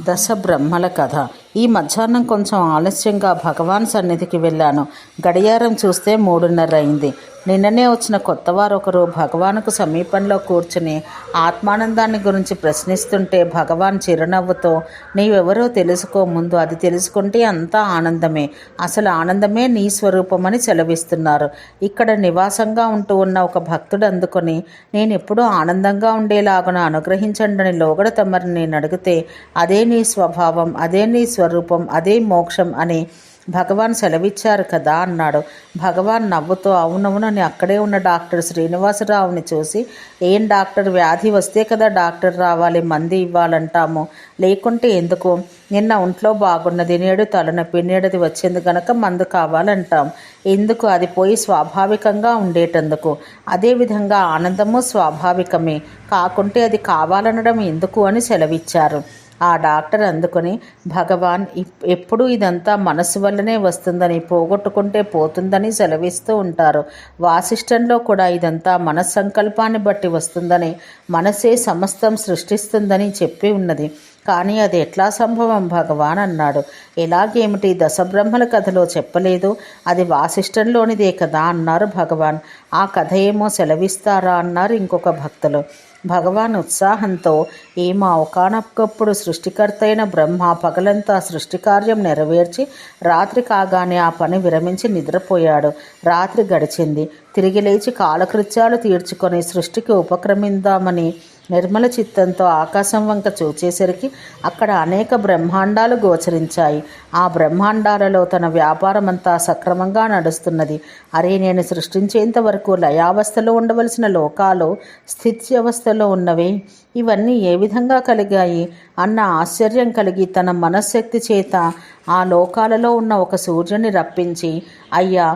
దశ బ్రహ్మల కథ. ఈ మధ్యాహ్నం కొంచెం ఆలస్యంగా భగవాన్ సన్నిధికి వెళ్ళాను. గడియారం చూస్తే మూడున్నర అయింది నిన్ననే వచ్చిన కొత్తవారు ఒకరు భగవానుకు సమీపంలో కూర్చుని ఆత్మానందాన్ని గురించి ప్రశ్నిస్తుంటే భగవాన్ చిరునవ్వుతో నీవెవరో తెలుసుకో ముందు అది తెలుసుకుంటే అంతా ఆనందమే. అసలు ఆనందమే నీ స్వరూపమని సెలవిస్తున్నారు. ఇక్కడ నివాసంగా ఉంటూ ఉన్న ఒక భక్తుడు అందుకొని నేను ఎప్పుడూ ఆనందంగా ఉండేలాగున అనుగ్రహించండి అని లోగడ తమరిని నేను అడిగితే అదే నీ స్వభావం అదే నీ స్వరూపం. అదే మోక్షం అని భగవాన్ సెలవిచ్చారు కదా అన్నాడు. భగవాన్ నవ్వుతో అవునవునని అక్కడే ఉన్న డాక్టర్ శ్రీనివాసరావుని చూసి ఏం డాక్టర్ వ్యాధి వస్తే కదా డాక్టర్ రావాలి మంది ఇవ్వాలంటాము. లేకుంటే ఎందుకు? నిన్న ఒంట్లో బాగున్నది నేడు తలనొప్పి నేడది వచ్చింది గనక మందు కావాలంటాం. ఎందుకు? అది పోయి స్వాభావికంగా ఉండేటందుకు. అదేవిధంగా ఆనందము స్వాభావికమే. కాకుంటే అది కావాలనడం ఎందుకు అని సెలవిచ్చారు. ఆ డాక్టర్ అందుకొని భగవాన్ ఎప్పుడు ఇదంతా మనసు వల్లనే వస్తుందని పోగొట్టుకుంటే పోతుందని సెలవిస్తూ ఉంటారు. వాసిష్టంలో కూడా ఇదంతా మన సంకల్పాన్ని బట్టి వస్తుందని మనసే సమస్తం సృష్టిస్తుందని చెప్పి ఉన్నది. కానీ అది ఎట్లా సంభవం? భగవాన్ అన్నాడు. ఎలాగేమిటి? దశబ్రహ్మల కథలో చెప్పలేదు. అది వాసిష్టంలోనిదే కదా అన్నారు భగవాన్. ఆ కథ ఏమో సెలవిస్తారా? అన్నారు ఇంకొక భక్తులు. భగవాన్ ఉత్సాహంతో ఏమా ఒకనొకప్పుడు సృష్టికర్త అయిన బ్రహ్మ పగలంతా సృష్టికార్యం నెరవేర్చి రాత్రి కాగానే ఆ పని విరమించి నిద్రపోయాడు. రాత్రి గడిచింది. తిరిగి లేచి కాలకృత్యాలు తీర్చుకొని సృష్టికి ఉపక్రమిందామని నిర్మల చిత్తంతో ఆకాశం వంక చూచేసరికి అక్కడ అనేక బ్రహ్మాండాలు గోచరించాయి. ఆ బ్రహ్మాండాలలో తన వ్యాపారమంతా సక్రమంగా నడుస్తున్నది. అరే నేను సృష్టించేంత వరకు లయావస్థలో ఉండవలసిన లోకాలు స్థిత్యవస్థలో ఉన్నవే. ఇవన్నీ ఏ విధంగా కలిగాయి? అన్న ఆశ్చర్యం కలిగి తన మనశ్శక్తి చేత ఆ లోకాలలో ఉన్న ఒక సూర్యుని రప్పించి అయ్యా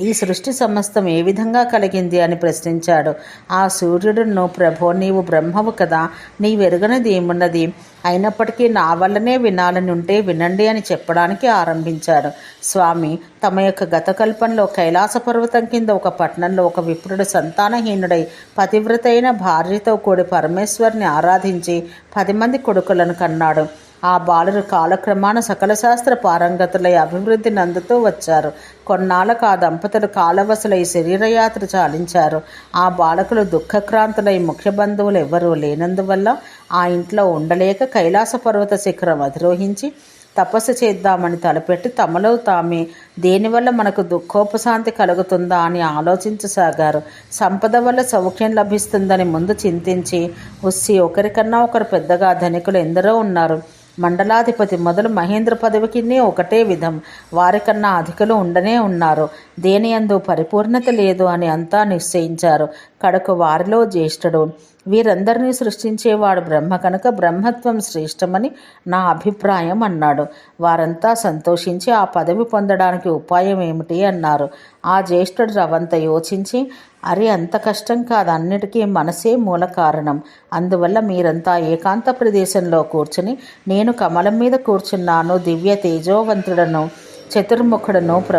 ఈ సృష్టి సమస్తం ఏ విధంగా కలిగింది అని ప్రశ్నించాడు. ఆ సూర్యుడును ప్రభో నీవు బ్రహ్మవు కదా నీవెరుగనది ఏమున్నది? అయినప్పటికీ నా వల్లనే వినాలని ఉంటే వినండి అని చెప్పడానికి ఆరంభించాడు. స్వామి తమ యొక్క గత కల్పంలో కైలాస పర్వతం కింద ఒక పట్టణంలో ఒక విప్రుడు సంతానహీనుడై పతివ్రతైన భార్యతో కూడి పరమేశ్వరిని ఆరాధించి పది మంది కొడుకులను కన్నాడు. ఆ బాలురు కాలక్రమాన సకల శాస్త్ర పారంగతులై అభివృద్ధి నందుతూ వచ్చారు. కొన్నాళ్ళకు ఆ దంపతులు కాలవసులై శరీరయాత్ర చాలించారు. ఆ బాలకులు దుఃఖక్రాంతులై ముఖ్య బంధువులు ఎవ్వరూ లేనందువల్ల ఆ ఇంట్లో ఉండలేక కైలాస పర్వత శిఖరం అధిరోహించి తపస్సు చేద్దామని తలపెట్టి తమలో తామే దేనివల్ల మనకు దుఃఖోపశాంతి కలుగుతుందా అని ఆలోచించసాగారు. సంపద వల్ల సౌఖ్యం లభిస్తుందని ముందు చింతించి ఉస్సి ఒకరికన్నా ఒకరు పెద్దగా ధనికులు ఎందరో ఉన్నారు. మండలాధిపతి మొదలు మహేంద్ర పదవికినే ఒకటే విధం. వారికన్నా అధికులు ఉండనే ఉన్నారు. దేనియందు పరిపూర్ణత లేదు అని అంతా నిశ్చయించారు. కడకు వారిలో జ్యేష్ఠుడు. వీరందరినీ సృష్టించేవాడు బ్రహ్మ కనుక బ్రహ్మత్వం శ్రేష్టమని నా అభిప్రాయం అన్నాడు. వారంతా సంతోషించి ఆ పదవి పొందడానికి ఉపాయం ఏమిటి అన్నారు. ఆ జ్యేష్ఠుడు రవంత యోచించి అరే అంత కష్టం కాదు అన్నిటికీ మనసే మూల కారణం. అందువల్ల మీరంతా ఏకాంత ప్రదేశంలో కూర్చుని నేను కమలం మీద కూర్చున్నాను దివ్య తేజోవంతుడను. చతుర్ముఖుడను ప్ర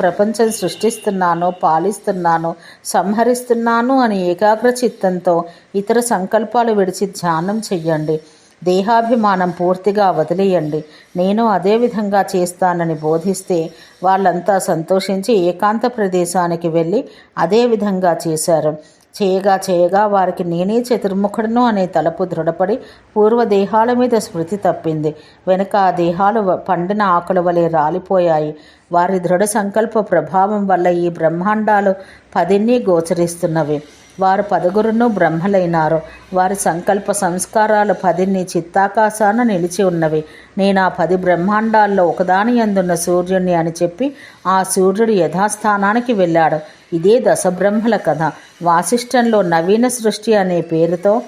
ప్రపంచం సృష్టిస్తున్నాను పాలిస్తున్నాను సంహరిస్తున్నాను అని ఏకాగ్ర చిత్తంతో ఇతర సంకల్పాలు విడిచి ధ్యానం చెయ్యండి. దేహాభిమానం పూర్తిగా వదిలేయండి. నేను అదే విధంగా చేస్తానని బోధిస్తే వాళ్ళంతా సంతోషించి ఏకాంత ప్రదేశానికి వెళ్ళి అదే విధంగా చేశారు. చేయగా చేయగా వారికి నేనే చతుర్ముఖుడును అనే తలపు దృఢపడి పూర్వ దేహాల మీద స్మృతి తప్పింది. వెనుక ఆ దేహాలు పండిన ఆకుల వలె రాలిపోయాయి. వారి దృఢ సంకల్ప ప్రభావం వల్ల ఈ బ్రహ్మాండాలు పదిన్నీ గోచరిస్తున్నవి. వారు పదుగురును బ్రహ్మలైనారు. వారి సంకల్ప సంస్కారాలు పదిన్ని చిత్తాకాశాన నిలిచి ఉన్నవి. నేను ఆ పది బ్రహ్మాండాల్లో ఒకదాని అందున్న సూర్యుణ్ణి అని చెప్పి ఆ సూర్యుడు యథాస్థానానికి వెళ్ళాడు. ఇదే దశబ్రహ్మల కథ. వాసిష్టంలో నవీన సృష్టి అనే పేరుతో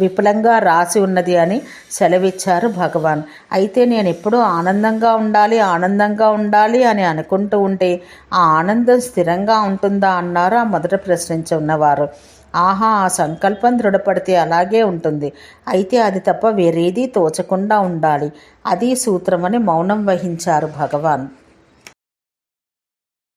విపులంగా రాసి ఉన్నది అని సెలవిచ్చారు భగవాన్. అయితే నేను ఎప్పుడూ ఆనందంగా ఉండాలి ఆనందంగా ఉండాలి అని అనుకుంటూ ఉంటే ఆ ఆనందం స్థిరంగా ఉంటుందా అన్నారు ఆ మొదట ప్రశ్నించున్నవారు ఆహా ఆ సంకల్పం దృఢపడితే అలాగే ఉంటుంది. అయితే అది తప్ప వేరేది తోచకుండా ఉండాలి. అది సూత్రమని మౌనం వహించారు భగవాన్.